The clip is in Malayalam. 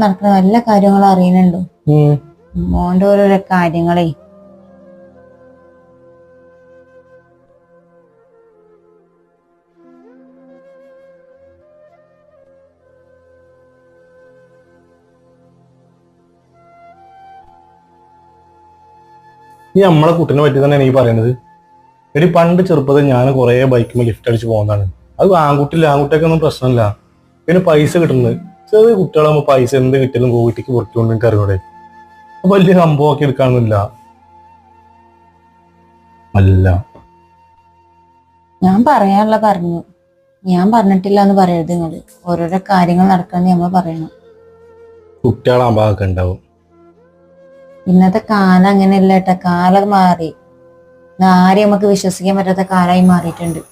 നടക്കുന്ന നല്ല കാര്യങ്ങൾ അറിയുന്നുണ്ടോ. ഉം. മോന്റെ ഓരോരോ കാര്യങ്ങളെ. ഈ നമ്മളെ കുട്ടിനെ പറ്റി തന്നെ എനിക്ക് പറയുന്നത് എടി പണ്ട് ചെറുപ്പത്തിൽ ഞാൻ കുറെ ബൈക്കുമ്പോൾ ലിഫ്റ്റ് അടിച്ച് പോകുന്നതാണ് അത് ആൺകുട്ടി ആൺകുട്ടിയൊക്കെ ഒന്നും പ്രശ്നമില്ല. പിന്നെ പൈസ കിട്ടുന്നത്. ചെറിയ കുട്ടികളാകുമ്പോൾ പൈസ എന്ത് കിട്ടിയാലും വീട്ടിലേക്ക് പൊട്ടിക്കൊണ്ട് എനിക്ക് അറിയൂടെ വലിയ സംഭവമൊക്കെ എടുക്കാനൊന്നുമില്ല. അല്ല. ഞാൻ പറയാനുള്ള പറഞ്ഞു. ഞാൻ പറഞ്ഞിട്ടില്ല എന്ന് പറയരുത് നിങ്ങൾ ഓരോരോ കാര്യങ്ങൾ നടക്കണമെന്ന് നമ്മൾ പറയണം. കുട്ടികളാകുമ്പോൾ ഉണ്ടാവും. ഇന്നത്തെ കാലം അങ്ങനെയല്ല കേട്ടോ. കാലം മാറി. ആരെയും നമുക്ക് വിശ്വസിക്കാൻ പറ്റാത്ത കാലമായി മാറിയിട്ടുണ്ട്.